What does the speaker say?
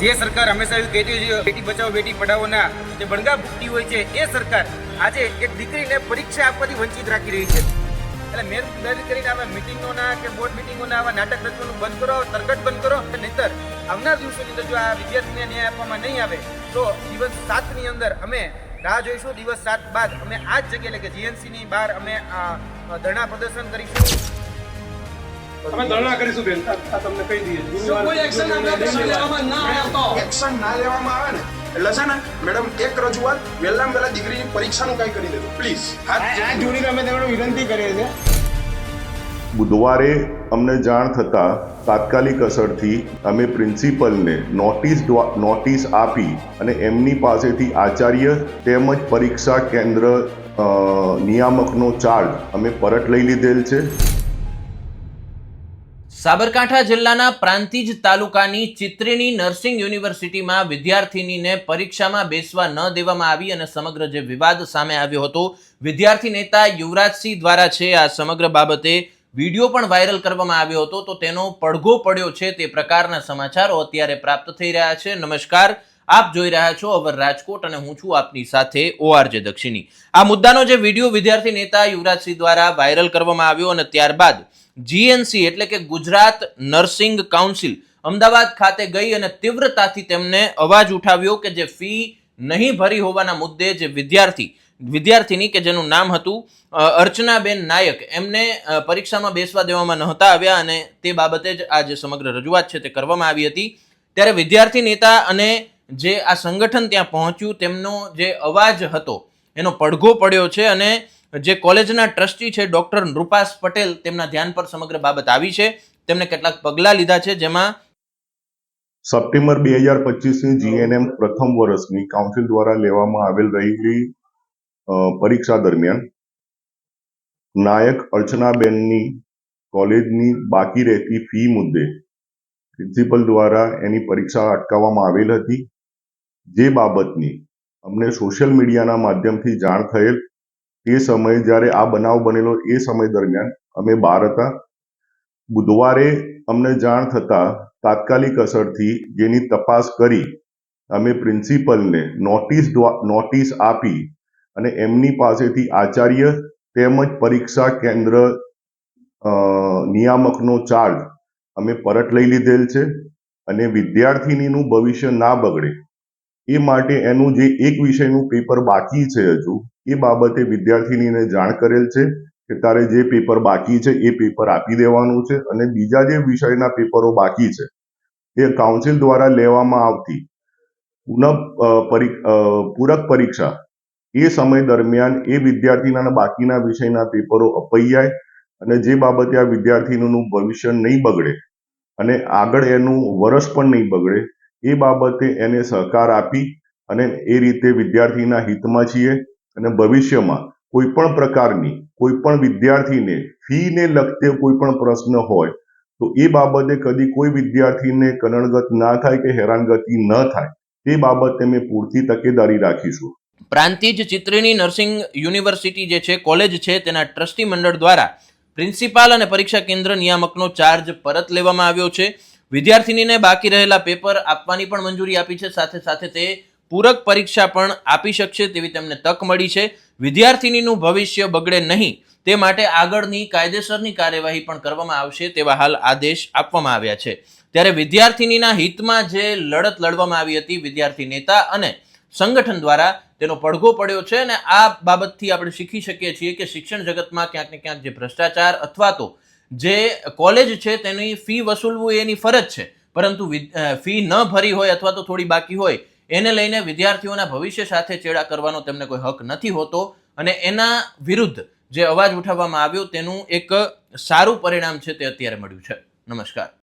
જે સરકાર હંમેશા એવું કહેતી હોય બેટી બચાવો, બેટી પઢાઓના જે બણગા ભૂખતી હોય છે, એ સરકાર આજે એક દીકરીને પરીક્ષા આપવાથી વંચિત રાખી રહી છે. એટલે મહેરબાની કરીને આવા મિટિંગોના કે બોર્ડ મિટિંગોના આવા નાટક રચવાનું બંધ કરો તરકટ બંધ કરો નહીતર આવનાર દિવસોની અંદર જો આ વિદ્યાર્થીને ન્યાય આપવામાં નહીં આવે, તો દિવસ સાતની અંદર અમે રાહ જોઈશું. દિવસ સાત બાદ અમે આ જ જગ્યાએ કે જીએનસીની બહાર અમે ધરણા પ્રદર્શન કરીશું. અમે ધરણા કરીશું બેન. આ તમને કહી દઈએ. કોઈ એક્શન લેવામાં ના આવે તો એક્શન ના લેવામાં આવે ને એટલે છે ને મેડમ એક રજૂઆત વહેલામાં વહેલા દીકરીની પરીક્ષાનું કાંઈ કરી દેજો પ્લીઝ આ જોડી. અમે તમને વિનંતી કરીએ છીએ. બુધવારે અમને જાણ થતાં તાત્કાલિક અસરથી અમે પ્રિન્સિપલને નોટિસ નોટિસ આપી અને એમની પાસેથી આચાર્ય તેમજ પરીક્ષા કેન્દ્ર અ, નિયામકનો ચાર્જ અમે પરત લઈ લીધેલ છે. સાબરકાંઠા જિલ્લાના પ્રાંતિજ તાલુકાની ચિત્રીની નર્સિંગ યુનિવર્સિટીમાં વિદ્યાર્થિનીને પરીક્ષામાં બેસવા ન દેવામાં આવી અને સમગ્ર જે વિવાદ સામે આવ્યો હતો, વિદ્યાર્થી નેતા યુવરાજસિંહ દ્વારા છે આ સમગ્ર બાબતે વીડિયો પણ વાયરલ કરવામાં આવ્યો હતો. તો તેનો પડઘો પડ્યો છે તે પ્રકારના સમાચારો અત્યારે પ્રાપ્ત થઈ રહ્યા છે. નમસ્કાર, આપ જોઈ રહ્યા છો અવર રાજકોટ અને હું છું આપની સાથે ઓઆરજે દક્ષિણી. આ મુદ્દાનો જે વીડિયો વિદ્યાર્થી નેતા યુવરાજસિંહ દ્વારા વાયરલ કરવામાં આવ્યો અને ત્યારબાદ જીએનસી એટલે કે ગુજરાત નર્સિંગ કાઉન્સિલ અમદાવાદ ખાતે ગઈ અને તીવ્રતાથી તેમને અવાજ ઉઠાવ્યો કે જે ફી નહીં ભરી હોવાના મુદ્દે જે વિદ્યાર્થી, વિદ્યાર્થીની કે જેનું નામ હતું અર્ચનાબેન નાયક, એમને પરીક્ષામાં બેસવા દેવામાં નહોતા આવ્યા અને તે બાબતે જ આ જે સમગ્ર રજૂઆત છે તે કરવામાં આવી હતી. ત્યારે વિદ્યાર્થી નેતા અને જે આ સંગઠન ત્યાં પહોંચ્યું, તેમનો જે અવાજ હતો, એનો પડઘો પડ્યો છે અને જે કોલેજના ટ્રસ્ટી છે ડોક્ટર નૃપાસ પટેલ તેમના ધ્યાન પર સમગ્ર બાબત આવી છે. તેમણે કેટલાક પગલાં લીધા છે જેમાં સપ્ટેમ્બર બે હજાર પચીસની જીએનએમ પ્રથમ વર્ષની કાઉન્સિલ દ્વારા લેવામાં આવેલ રહેલી પરીક્ષા દરમિયાન નાયક અર્ચનાબેનની કોલેજની બાકી રહેતી ફી મુદ્દે પ્રિન્સિપલ દ્વારા એની પરીક્ષા અટકાવવામાં આવેલ હતી. જે બાબતની અમને સોશિયલ મીડિયાના માધ્યમથી જાણ થયેલ તે સમયે જ્યારે આ બનાવ બનેલો એ સમય દરમિયાન અમે બહાર હતા. બુધવારે અમને જાણ થતાં તાત્કાલિક અસરથી જેની તપાસ કરી અમે પ્રિન્સિપલને નોટિસ નોટિસ આપી અને એમની પાસેથી આચાર્ય તેમજ પરીક્ષા કેન્દ્ર નિયામકનો ચાર્જ અમે પરત લઈ લીધેલ છે અને વિદ્યાર્થિનીનું ભવિષ્ય ના બગડે. એ માટે એનું જે એક વિષયનું પેપર બાકી છે હજુ, એ બાબતે વિદ્યાર્થિનીને જાણ કરેલ છે કે તારે જે પેપર બાકી છે એ પેપર આપી દેવાનું છે અને બીજા જે વિષયના પેપરો બાકી છે, એ કાઉન્સિલ દ્વારા લેવામાં આવતી પુનઃ પરી- પૂરક પરીક્ષા, એ સમય દરમિયાન એ વિદ્યાર્થીના બાકીના વિષયના પેપરો અપાઈ જાય અને જે બાબતે આ વિદ્યાર્થીનું ભવિષ્ય નહીં બગડે અને આગળ એનું વર્ષ પણ નહીં બગડે એ બાબતે એને સહકાર આપી અને એ રીતે વિદ્યાર્થીના હિતમાં છીએ અને ભવિષ્યમાં કોઈ પણ પ્રકારની, કોઈ પણ વિદ્યાર્થીને ફીને લગતે કોઈ પણ પ્રશ્ન હોય, તો એ બાબતે કદી કોઈ વિદ્યાર્થીને કનડગત ના થાય કે હેરાનગતિ ન થાય, તે બાબતે અમે પૂરતી તકેદારી રાખીશું પ્રાંતિજ ચિત્રીની નર્સિંગ યુનિવર્સિટી જે છે, કોલેજ છે, તેના ટ્રસ્ટી મંડળ દ્વારા પ્રિન્સિપાલ અને પરીક્ષા કેન્દ્ર નિયામકનો ચાર્જ પરત લેવામાં આવ્યો છે. વિદ્યાર્થિનીને બાકી રહેલા પેપર આપવાની પણ મંજૂરી આપી છે. સાથે સાથે તે પૂરક પરીક્ષા પણ આપી શકશે તેવી તેમને તક મળી છે. વિદ્યાર્થિનીનું ભવિષ્ય બગડે નહીં તે માટે આગળની કાયદેસરની કાર્યવાહી પણ કરવામાં આવશે તેવા હાલ આદેશ આપવામાં આવ્યા છે. ત્યારે વિદ્યાર્થિનીના હિતમાં જે લડત લડવામાં આવી હતી, વિદ્યાર્થી નેતા અને સંગઠન દ્વારા તેનો પડઘો પડ્યો છે અને આ બાબતથી આપણે શીખી શકીએ છીએ કે શિક્ષણ જગતમાં ક્યાંક ને ક્યાંક જે ભ્રષ્ટાચાર અથવા તો જે કોલેજ છે, તેની ફી વસૂલવું એની ફરજ છે. પરંતુ ફી ન ભરી હોય અથવા તો થોડી બાકી હોય, એને લઈને વિદ્યાર્થીઓના ભવિષ્ય સાથે ચેડા કરવાનો તેમને કોઈ હક નથી હોતો અને એના વિરુદ્ધ જે અવાજ ઉઠાવવામાં આવ્યો, તેનું એક સારું પરિણામ છે તે અત્યારે મળ્યું છે. નમસ્કાર.